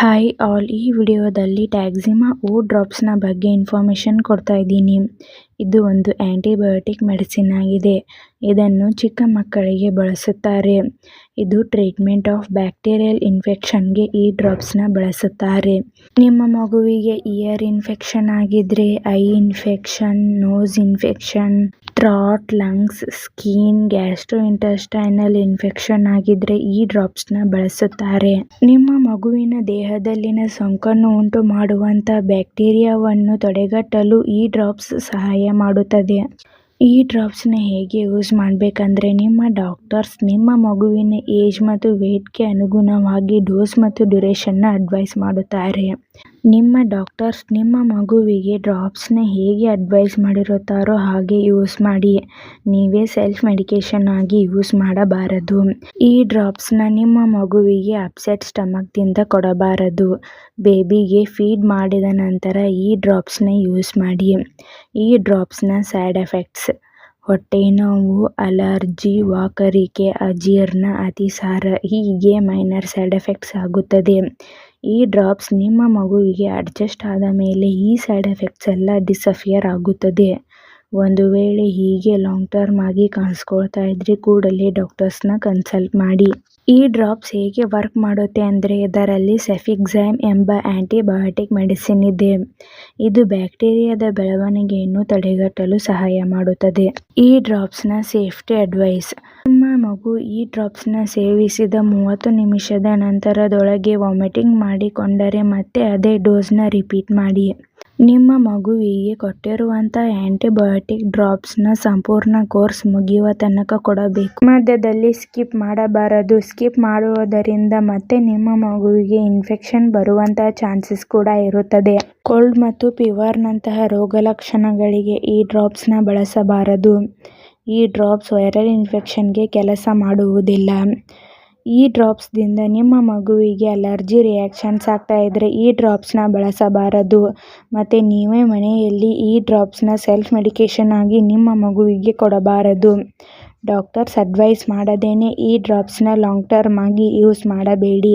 Hi all ಈ ವಿಡಿಯೋದಲ್ಲಿ ಟ್ಯಾಕ್ಸಿಮಾ ಓ ಡ್ರಾಪ್ಸ್ನ ಬಗ್ಗೆ ಇನ್ಫಾರ್ಮೇಷನ್ ಕೊಡ್ತಾ ಇದ್ದೀನಿ. ಇದು ಒಂದು ಆಂಟಿಬಯೋಟಿಕ್ ಮೆಡಿಸಿನ್ ಆಗಿದೆ. ಇದನ್ನು ಚಿಕ್ಕ ಮಕ್ಕಳಿಗೆ ಬಳಸುತ್ತಾರೆ. ಇದು ಟ್ರೀಟ್ಮೆಂಟ್ ಆಫ್ ಬ್ಯಾಕ್ಟೀರಿಯಲ್ ಇನ್ಫೆಕ್ಷನ್ಗೆ ಈ ಡ್ರಾಪ್ಸ್ನ ಬಳಸುತ್ತಾರೆ. ನಿಮ್ಮ ಮಗುವಿಗೆ ಇಯರ್ ಇನ್ಫೆಕ್ಷನ್ ಆಗಿದ್ರೆ, eye infection, nose infection, throat, lungs, skin gastrointestinal infection ಆಗಿದ್ರೆ ಈ ಡ್ರಾಪ್ಸ್ನ ಬಳಸುತ್ತಾರೆ. ನಿಮ್ಮ ಮಗುವಿನ ದೇಹದಲ್ಲಿನ ಸೋಂಕನ್ನು ಉಂಟು ಮಾಡುವಂತ ಬ್ಯಾಕ್ಟೀರಿಯಾವನ್ನು ತಡೆಗಟ್ಟಲು ಈ ಡ್ರಾಪ್ಸ್ ಸಹಾಯ ಮಾಡುತ್ತದೆ. ಈ ಡ್ರಾಪ್ಸ್ನ ಹೇಗೆ ಯೂಸ್ ಮಾಡಬೇಕಂದ್ರೆ ನಿಮ್ಮ ಡಾಕ್ಟರ್ಸ್ ನಿಮ್ಮ ಮಗುವಿನ ಏಜ್ ಮತ್ತು ವೇಟ್ಗೆ ಅನುಗುಣವಾಗಿ ಡೋಸ್ ಮತ್ತು ಡ್ಯುರೇಷನ್ನ ಅಡ್ವೈಸ್ ಮಾಡುತ್ತಾರೆ. ನಿಮ್ಮ ಡಾಕ್ಟರ್ಸ್ ನಿಮ್ಮ ಮಗುವಿಗೆ ಡ್ರಾಪ್ಸ್ನ ಹೇಗೆ ಅಡ್ವೈಸ್ ಮಾಡಿರುತ್ತಾರೋ ಹಾಗೆ ಯೂಸ್ ಮಾಡಿ. ನೀವೇ ಸೆಲ್ಫ್ ಮೆಡಿಕೇಶನ್ ಆಗಿ ಯೂಸ್ ಮಾಡಬಾರದು. ಈ ಡ್ರಾಪ್ಸ್ನ ನಿಮ್ಮ ಮಗುವಿಗೆ ಅಪ್ಸೆಟ್ ಸ್ಟಮಕ್ದಿಂದ ಕೊಡಬಾರದು. ಬೇಬಿಗೆ ಫೀಡ್ ಮಾಡಿದ ನಂತರ ಈ ಡ್ರಾಪ್ಸ್ನ ಯೂಸ್ ಮಾಡಿ. ಈ ಡ್ರಾಪ್ಸ್ನ ಸೈಡ್ ಎಫೆಕ್ಟ್ಸ್. ಹೊಟ್ಟೆ ನೋವು, ಅಲರ್ಜಿ, ವಾಕರಿಕೆ, ಅಜೀರ್ಣ, ಅತಿಸಾರ ಹೀಗೆ ಮೈನರ್ ಸೈಡ್ ಎಫೆಕ್ಟ್ಸ್ ಆಗುತ್ತದೆ. ಈ ಡ್ರಾಪ್ಸ್ ನಿಮ್ಮ ಮಗುವಿಗೆ ಅಡ್ಜಸ್ಟ್ ಆದ ಮೇಲೆ ಈ ಸೈಡ್ ಎಫೆಕ್ಟ್ಸ್ ಎಲ್ಲ ಡಿಸಫಿಯರ್ ಆಗುತ್ತದೆ. ಒಂದು ವೇಳೆ ಹೀಗೆ ಲಾಂಗ್ ಟರ್ಮ್ ಆಗಿ ಕಾಣಿಸ್ಕೊಳ್ತಾ ಇದ್ರೆ ಕೂಡಲೇ ಡಾಕ್ಟರ್ಸ್ನ ಕನ್ಸಲ್ಟ್ ಮಾಡಿ. ಈ ಡ್ರಾಪ್ಸ್ ಹೇಗೆ ವರ್ಕ್ ಮಾಡುತ್ತೆ ಅಂದರೆ ಇದರಲ್ಲಿ ಸೆಫಿಕ್ಸೈಮ್ ಎಂಬ ಆಂಟಿಬಯೋಟಿಕ್ ಮೆಡಿಸಿನ್ ಇದೆ. ಇದು ಬ್ಯಾಕ್ಟೀರಿಯಾದ ಬೆಳವಣಿಗೆಯನ್ನು ತಡೆಗಟ್ಟಲು ಸಹಾಯ ಮಾಡುತ್ತದೆ. ಈ ಡ್ರಾಪ್ಸ್ನ ಸೇಫ್ಟಿ ಅಡ್ವೈಸ್ ಮಗು ಈ ಡ್ರಾಪ್ಸ್ನ ಸೇವಿಸಿದ ಮೂವತ್ತು ನಿಮಿಷದ ನಂತರದೊಳಗೆ ವಾಮಿಟಿಂಗ್ ಮಾಡಿಕೊಂಡರೆ ಮತ್ತೆ ಅದೇ ಡೋಸ್ನ ರಿಪೀಟ್ ಮಾಡಿ. ನಿಮ್ಮ ಮಗುವಿಗೆ ಕೊಟ್ಟಿರುವಂಥ ಆಂಟಿಬಯೋಟಿಕ್ ಡ್ರಾಪ್ಸ್ನ ಸಂಪೂರ್ಣ ಕೋರ್ಸ್ ಮುಗಿಯುವ ತನಕ ಕೊಡಬೇಕು. ಮಧ್ಯದಲ್ಲಿ ಸ್ಕಿಪ್ ಮಾಡಬಾರದು. ಸ್ಕಿಪ್ ಮಾಡುವುದರಿಂದ ಮತ್ತೆ ನಿಮ್ಮ ಮಗುವಿಗೆ ಇನ್ಫೆಕ್ಷನ್ ಬರುವಂತಹ ಚಾನ್ಸಸ್ ಕೂಡ ಇರುತ್ತದೆ. ಕೋಲ್ಡ್ ಮತ್ತು ಫೀವರ್ನಂತಹ ರೋಗಲಕ್ಷಣಗಳಿಗೆ ಈ ಡ್ರಾಪ್ಸ್ನ ಬಳಸಬಾರದು. ಈ ಡ್ರಾಪ್ಸ್ ವೈರಲ್ ಇನ್ಫೆಕ್ಷನ್ಗೆ ಕೆಲಸ ಮಾಡುವುದಿಲ್ಲ. ಈ ಡ್ರಾಪ್ಸ್ದಿಂದ ನಿಮ್ಮ ಮಗುವಿಗೆ ಅಲರ್ಜಿ ರಿಯಾಕ್ಷನ್ಸ್ ಆಗ್ತಾ ಇದ್ರೆ ಈ ಡ್ರಾಪ್ಸ್ನ ಬಳಸಬಾರದು. ಮತ್ತು ನೀವೇ ಮನೆಯಲ್ಲಿ ಈ ಡ್ರಾಪ್ಸ್ನ ಸೆಲ್ಫ್ ಮೆಡಿಕೇಶನ್ ಆಗಿ ನಿಮ್ಮ ಮಗುವಿಗೆ ಕೊಡಬಾರದು. ಡಾಕ್ಟರ್ಸ್ ಅಡ್ವೈಸ್ ಮಾಡದೇನೆ ಈ ಡ್ರಾಪ್ಸ್ನ ಲಾಂಗ್ ಟರ್ಮ್ ಆಗಿ ಯೂಸ್ ಮಾಡಬೇಡಿ.